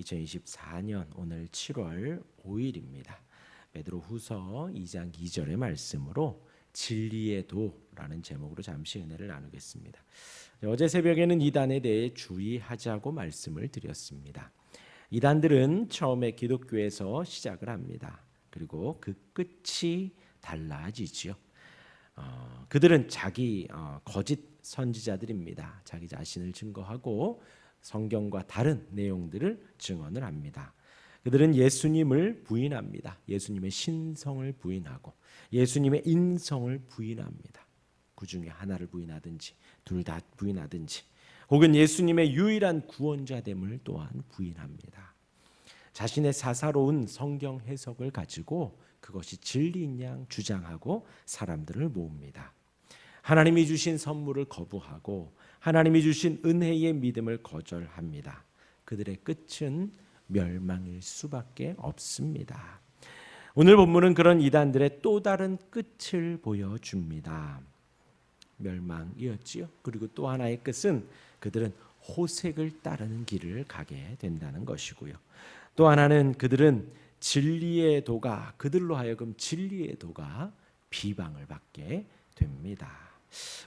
2024년 오늘 7월 5일입니다. 베드로 후서 2장 2절의 말씀으로 진리의 도라는 제목으로 잠시 은혜를 나누겠습니다. 어제 새벽에는 이단에 대해 주의하자고 말씀을 드렸습니다. 이단들은 처음에 기독교에서 시작을 합니다. 그리고 그 끝이 달라지지요. 어, 그들은 자기 어, 거짓 선지자들입니다. 자기 자신을 증거하고 성경과 다른 내용들을 증언을 합니다. 그들은 예수님을 부인합니다. 예수님의 신성을 부인하고 예수님의 인성을 부인합니다. 그 중에 하나를 부인하든지 둘 다 부인하든지 혹은 예수님의 유일한 구원자됨을 또한 부인합니다. 자신의 사사로운 성경 해석을 가지고 그것이 진리인 양 주장하고 사람들을 모읍니다. 하나님이 주신 선물을 거부하고 하나님이 주신 은혜의 믿음을 거절합니다. 그들의 끝은 멸망일 수밖에 없습니다. 오늘 본문은 그런 이단들의 또 다른 끝을 보여줍니다. 멸망이었지요. 그리고 또 하나의 끝은 그들은 호색을 따르는 길을 가게 된다는 것이고요. 또 하나는 그들은 진리의 도가 그들로 하여금 진리의 도가 비방을 받게 됩니다.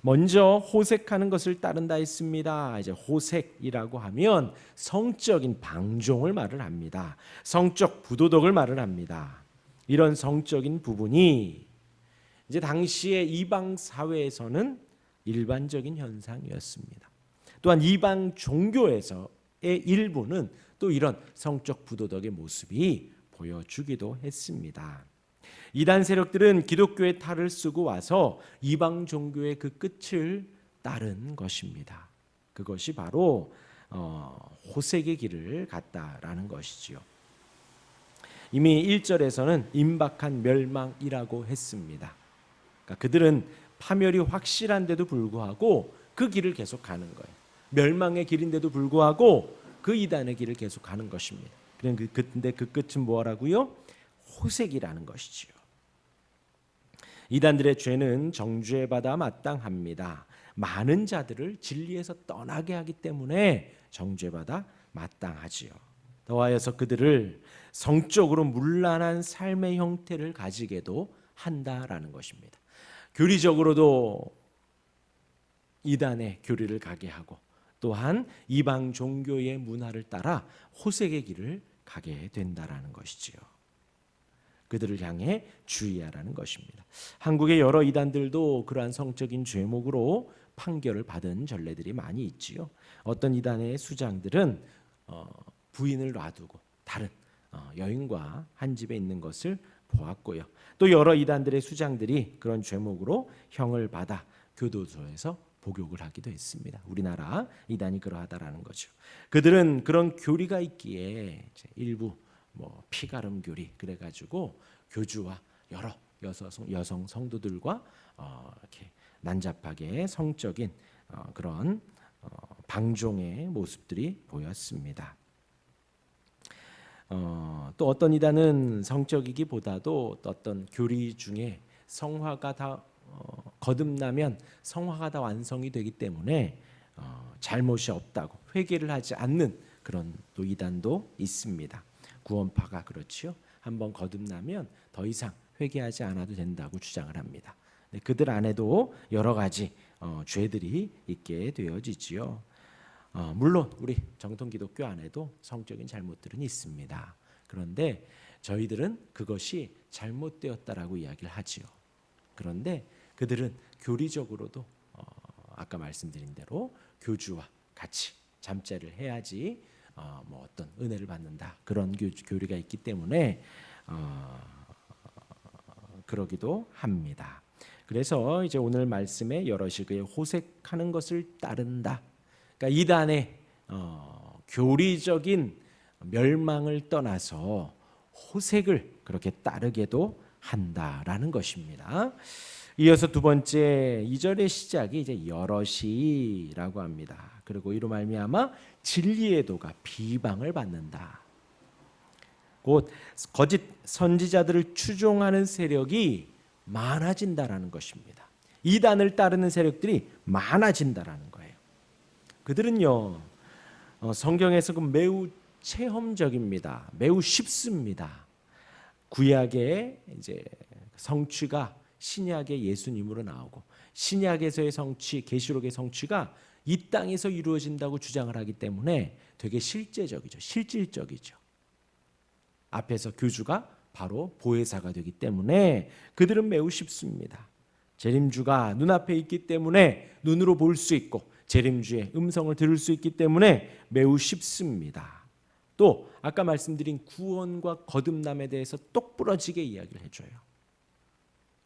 먼저 호색하는 것을 따른다 했습니다. 이제 호색이라고 하면 성적인 방종을 말을 합니다. 성적 부도덕을 말을 합니다. 이런 성적인 부분이 이제 당시의 이방 사회에서는 일반적인 현상이었습니다. 또한 이방 종교에서의 일부는 또 이런 성적 부도덕의 모습이 보여주기도 했습니다. 이단 세력들은 기독교의 탈을 쓰고 와서 이방 종교의 그 끝을 따른 것입니다. 그것이 바로 어, 호색의 길을 갔다라는 것이지요. 이미 1절에서는 임박한 멸망이라고 했습니다. 그러니까 그들은 파멸이 확실한데도 불구하고 그 길을 계속 가는 거예요. 멸망의 길인데도 불구하고 그 이단의 길을 계속 가는 것입니다. 그런데 그 끝은 뭐라고요? 호색이라는 것이지요. 이단들의 죄는 정죄받아 마땅합니다. 많은 자들을 진리에서 떠나게 하기 때문에 정죄받아 마땅하지요. 더하여서 그들을 성적으로 문란한 삶의 형태를 가지게도 한다라는 것입니다. 교리적으로도 이단의 교리를 가게 하고 또한 이방 종교의 문화를 따라 호색의 길을 가게 된다라는 것이지요. 그들을 향해 주의하라는 것입니다. 한국의 여러 이단들도 그러한 성적인 죄목으로 판결을 받은 전례들이 많이 있지요. 어떤 이단의 수장들은 어, 부인을 놔두고 다른 어, 여인과 한 집에 있는 것을 보았고요. 또 여러 이단들의 수장들이 그런 죄목으로 형을 받아 교도소에서 복역을 하기도 했습니다. 우리나라 이단이 그러하다라는 거죠. 그들은 그런 교리가 있기에 일부 뭐 피가름 교리 그래가지고 교주와 여러 여성, 여성 성도들과 어, 이렇게 난잡하게 성적인 어, 그런 어, 방종의 모습들이 보였습니다. 어, 또 어떤 이단은 성적이기보다도 어떤 교리 중에 성화가 다 어, 거듭나면 성화가 다 완성이 되기 때문에 어, 잘못이 없다고 회개를 하지 않는 그런 또 이단도 있습니다. 구원파가 그렇지요. 한번 거듭나면 더 이상 회개하지 않아도 된다고 주장을 합니다. 네, 그들 안에도 여러 가지 어, 죄들이 있게 되어지지요. 어, 물론 우리 정통 기독교 안에도 성적인 잘못들은 있습니다. 그런데 저희들은 그것이 잘못되었다라고 이야기를 하지요. 그런데 그들은 교리적으로도 어, 아까 말씀드린 대로 교주와 같이 잠자를 해야지 어, 뭐 어떤 은혜를 받는다 그런 교, 교리가 있기 때문에 어, 그러기도 합니다. 그래서 이제 오늘 말씀에 여럿이 그의 호색하는 것을 따른다. 그러니까 이단의 어, 교리적인 멸망을 떠나서 호색을 그렇게 따르게도 한다라는 것입니다. 이어서 두 번째 2절의 시작이 이제 여럿이라고 합니다. 그리고 이로 말미암아 진리의 도가 비방을 받는다. 곧 거짓 선지자들을 추종하는 세력이 많아진다라는 것입니다. 이단을 따르는 세력들이 많아진다라는 거예요. 그들은요 어, 성경에서 그 매우 체험적입니다. 매우 쉽습니다. 구약의 이제 성취가 신약의 예수님으로 나오고 신약에서의 성취, 계시록의 성취가 이 땅에서 이루어진다고 주장을 하기 때문에 되게 실제적이죠. 실질적이죠. 앞에서 교주가 바로 보혜사가 되기 때문에 그들은 매우 쉽습니다. 재림주가 눈앞에 있기 때문에 눈으로 볼 수 있고 재림주의 음성을 들을 수 있기 때문에 매우 쉽습니다. 또 아까 말씀드린 구원과 거듭남에 대해서 똑부러지게 이야기를 해줘요.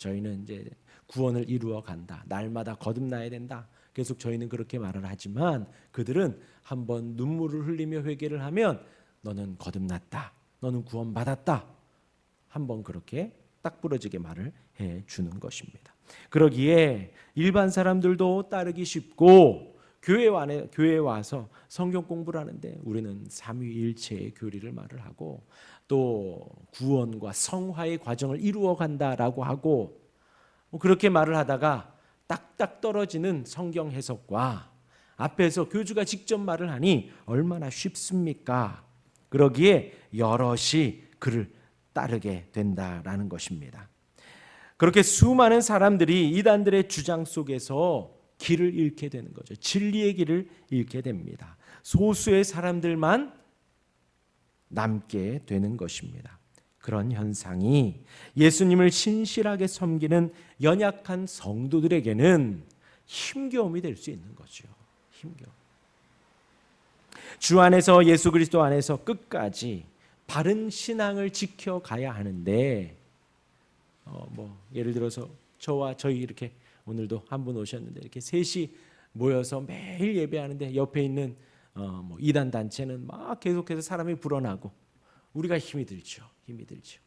저희는 이제 구원을 이루어 간다. 날마다 거듭나야 된다. 계속 저희는 그렇게 말을 하지만 그들은 한번 눈물을 흘리며 회개를 하면 너는 거듭났다. 너는 구원받았다. 한번 그렇게 딱 부러지게 말을 해 주는 것입니다. 그러기에 일반 사람들도 따르기 쉽고 교회 안에 교회에 와서 성경 공부를 하는데 우리는 삼위일체의 교리를 말을 하고 또 구원과 성화의 과정을 이루어 간다라고 하고 뭐 그렇게 말을 하다가 딱딱 떨어지는 성경 해석과 앞에서 교주가 직접 말을 하니 얼마나 쉽습니까? 그러기에 여럿이 그를 따르게 된다라는 것입니다. 그렇게 수많은 사람들이 이단들의 주장 속에서 길을 잃게 되는 거죠. 진리의 길을 잃게 됩니다. 소수의 사람들만 남게 되는 것입니다. 그런 현상이 예수님을 신실하게 섬기는 연약한 성도들에게는 힘겨움이 될 수 있는 거죠. 힘겨움. 주 안에서 예수 그리스도 안에서 끝까지 바른 신앙을 지켜 가야 하는데 어 뭐 예를 들어서 저와 저희 이렇게 오늘도 한 분 오셨는데 이렇게 셋이 모여서 매일 예배하는데 옆에 있는 어뭐 이단 단체는 막 계속해서 사람이 불어나고 우리가 힘이 들죠. 힘이 들죠.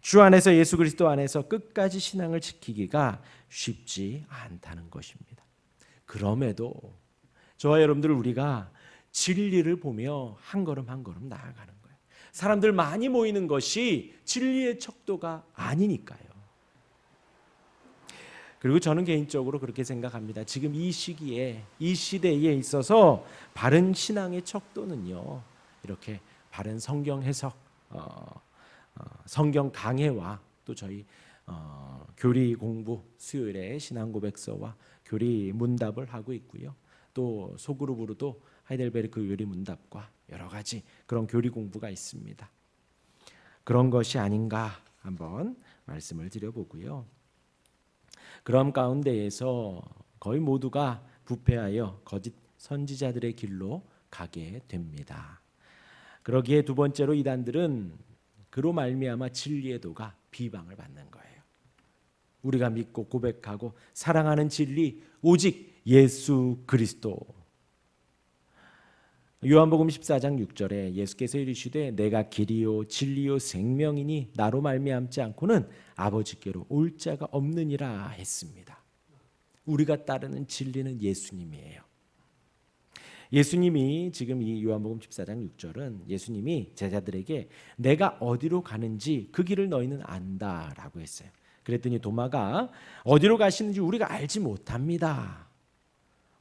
주 안에서 예수 그리스도 안에서 끝까지 신앙을 지키기가 쉽지 않다는 것입니다. 그럼에도 저와 여러분들 우리가 진리를 보며 한 걸음 한 걸음 나아가는 거예요. 사람들 많이 모이는 것이 진리의 척도가 아니니까요. 그리고 저는 개인적으로 그렇게 생각합니다. 지금 이 시기에 이 시대에 있어서 바른 신앙의 척도는요. 이렇게 바른 성경 해석, 어, 어, 성경 강해와 또 저희 어, 교리 공부 수요일에 신앙 고백서와 교리 문답을 하고 있고요. 또 소그룹으로도 하이델베르크 요리 문답과 여러 가지 그런 교리 공부가 있습니다. 그런 것이 아닌가 한번 말씀을 드려보고요. 그런 가운데에서 거의 모두가 부패하여 거짓 선지자들의 길로 가게 됩니다. 그러기에 두 번째로 이단들은 그로 말미암아 진리의 도가 비방을 받는 거예요. 우리가 믿고 고백하고 사랑하는 진리 오직 예수 그리스도. 요한복음 14장 6절에 예수께서 이르시되 내가 길이요 진리요 생명이니 나로 말미암지 않고는 아버지께로 올 자가 없느니라 했습니다. 우리가 따르는 진리는 예수님이에요. 예수님이 지금 이 요한복음 14장 6절은 예수님이 제자들에게 내가 어디로 가는지 그 길을 너희는 안다라고 했어요. 그랬더니 도마가 어디로 가시는지 우리가 알지 못합니다.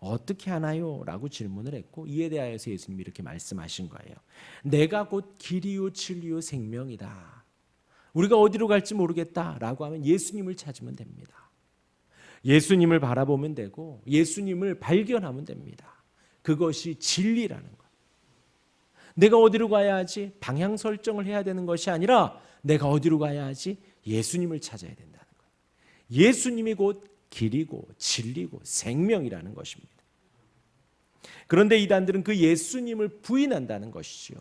어떻게 하나요? 라고 질문을 했고 이에 대하여서 예수님이 이렇게 말씀하신 거예요. 내가 곧 길이요 진리요 생명이다. 우리가 어디로 갈지 모르겠다라고 하면 예수님을 찾으면 됩니다. 예수님을 바라보면 되고 예수님을 발견하면 됩니다. 그것이 진리라는 것. 내가 어디로 가야 하지? 방향 설정을 해야 되는 것이 아니라 내가 어디로 가야 하지? 예수님을 찾아야 된다는 거예요. 예수님이 곧 길이고 진리고 생명이라는 것입니다. 그런데 이단들은 그 예수님을 부인한다는 것이죠.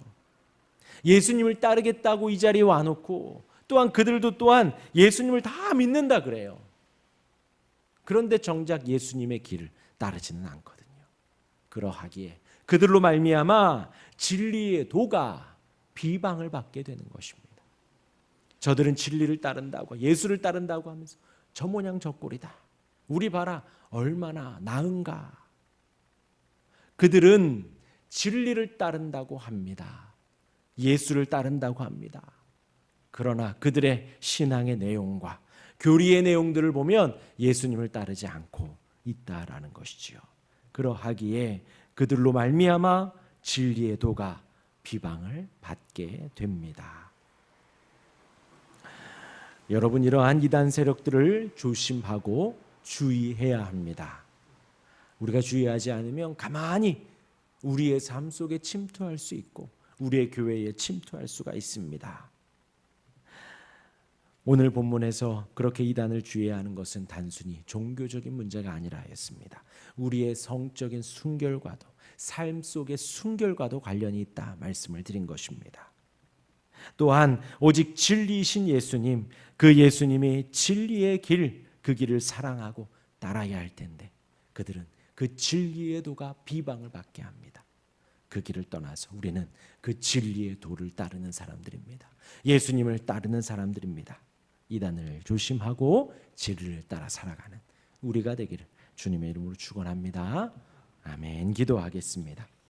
예수님을 따르겠다고 이 자리에 와놓고 또한 그들도 또한 예수님을 다 믿는다 그래요. 그런데 정작 예수님의 길을 따르지는 않거든요. 그러하기에 그들로 말미암아 진리의 도가 비방을 받게 되는 것입니다. 저들은 진리를 따른다고 예수를 따른다고 하면서 저 모양 저 꼴이다. 우리 봐라 얼마나 나은가. 그들은 진리를 따른다고 합니다. 예수를 따른다고 합니다. 그러나 그들의 신앙의 내용과 교리의 내용들을 보면 예수님을 따르지 않고 있다라는 것이지요. 그러하기에 그들로 말미암아 진리의 도가 비방을 받게 됩니다. 여러분 이러한 이단 세력들을 조심하고 주의해야 합니다. 우리가 주의하지 않으면 가만히 우리의 삶 속에 침투할 수 있고 우리의 교회에 침투할 수가 있습니다. 오늘 본문에서 그렇게 이단을 주의해야 하는 것은 단순히 종교적인 문제가 아니라 했습니다. 우리의 성적인 순결과도 삶 속의 순결과도 관련이 있다 말씀을 드린 것입니다. 또한 오직 진리이신 예수님, 그 예수님이 진리의 길, 그 길을 사랑하고 따라야 할 텐데 그들은 그 진리의 도가 비방을 받게 합니다. 그 길을 떠나서 우리는 그 진리의 도를 따르는 사람들입니다. 예수님을 따르는 사람들입니다. 이단을 조심하고 진리를 따라 살아가는 우리가 되기를 주님의 이름으로 축원합니다. 아멘. 기도하겠습니다.